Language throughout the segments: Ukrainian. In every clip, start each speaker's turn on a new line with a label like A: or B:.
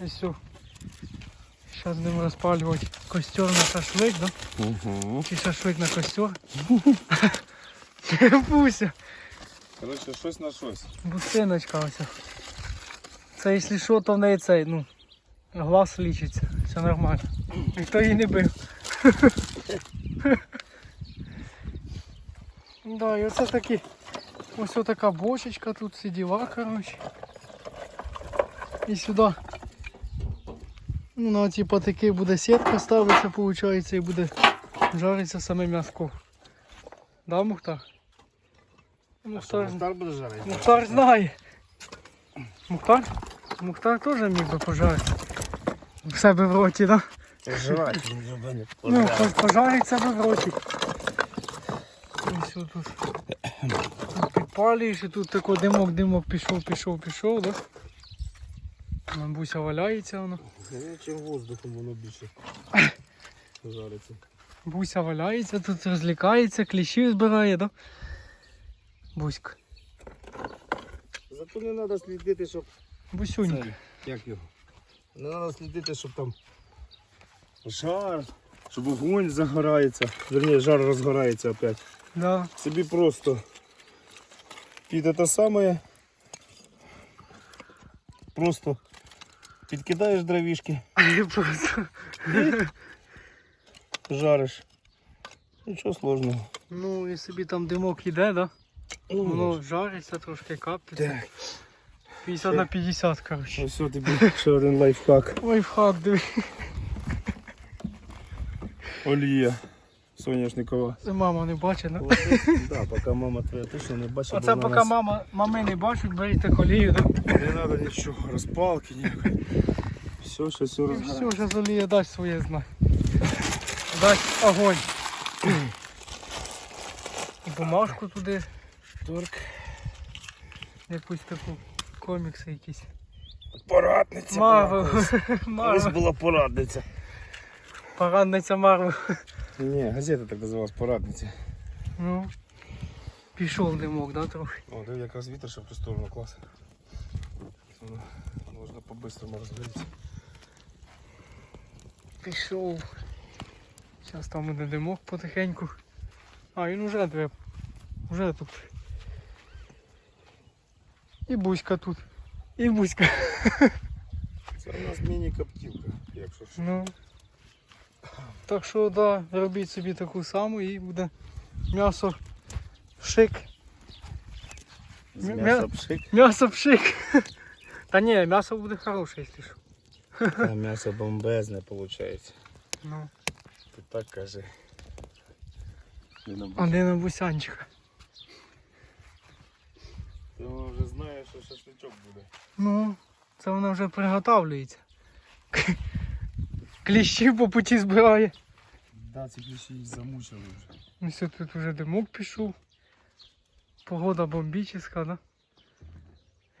A: І все. Зараз будемо розпалювати костер на шашлик, да?
B: Угу.
A: Чи шашлик на костер? Буся,
B: Коротше, щось на щось.
A: бусиночка ось. Це якщо що, то в неї цей, ну, глаз лічиться. Все нормально. Ніхто її не бив. Да, і оце такі. Ось така бочечка тут всі діла, коротше. І сюди. Ну, на ці патики буде сітка ставитися, виходить, і буде жаритися саме м'яско. Да, Мухтар? Мухтар,
B: Мухтар буде жарити?
A: Мухтар знає. Мухтар? Мухтар теж міг би пожарити. В себе в роті, так? Да?
B: Жрати.
A: Ну, пожарить себе в роті. Ось тут. Тут підпалюєш і тут такий димок, димок пішов, пішов, пішов, да? Вон Буся валяється воно.
B: Чим воздухом воно більше жариться.
A: Буся валяється, тут розлікається, кліщів збирає, да? Буська.
B: Зато не треба слідити, щоб...
A: Бусюнька.
B: Це, як його? Не треба слідити, щоб там жар, щоб вогонь загорається. Верніше, жар розгорається опять.
A: Да.
B: Собі просто під те саме. Просто підкидаєш дровішки,
A: Просто.
B: жариш. Нічого сложного.
A: Ну і собі там димок йде, да?
B: Ну,
A: Воно жариться, трошки капиться. 50 на 50, коротше.
B: Ось от тобі ще один лайфхак.
A: Лайфхак, диви.
B: Олія соняшникова.
A: Це мама не бачить, да?
B: Да, поки мама твоя точно не бачить.
A: Оце поки
B: нас-
A: мама, мами не бачать, беріть олію, да?
B: Не треба нічого, розпалки ніякої. Все, ще все розгорає.
A: все, зараз олія дасть своє знак. Дасть огонь. І бумажку туди,
B: Торк.
A: якусь таку, комікси якісь.
B: Порадниця.
A: Марвел. Марвел.
B: була порадниця.
A: Порадниця Марвел.
B: Ні, газета так називалась порадниця.
A: Ну. Пішов димок, да, трохи.
B: О, диви, якраз вітер, щоб в сторону клас. Можна по-бистрому розгоріти.
A: Пішов. Зараз там буде димок потихеньку. А, він уже две. Уже тут. І буська тут. І буська.
B: Це у нас міні-коптівка, якщо що.
A: Ну. Так що да, робіть собі таку саму і буде м'ясо пшик.
B: З
A: М'я-
B: м'яса пшик.
A: М'ясо пшик. Та ні, м'ясо буде хороше, якщо що.
B: А м'ясо бомбезне виходить.
A: Ну.
B: Ти так кажи.
A: А де на бусянчика?
B: Ти вже знаєш, що шашличок буде.
A: Ну, це вона вже приготовлюється. Кліщі по путі збирає.
B: Да, ці кліщі їх замучили вже.
A: Ось тут вже димок пішов. Погода бомбічна, да?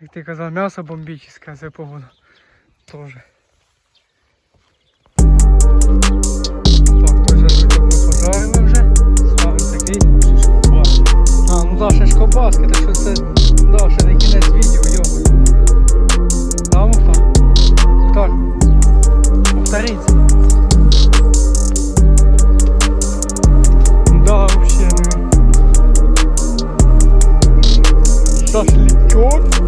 A: Як ти казав, м'ясо бомбічне, це погода. Тоже. Так, то das liegt schon.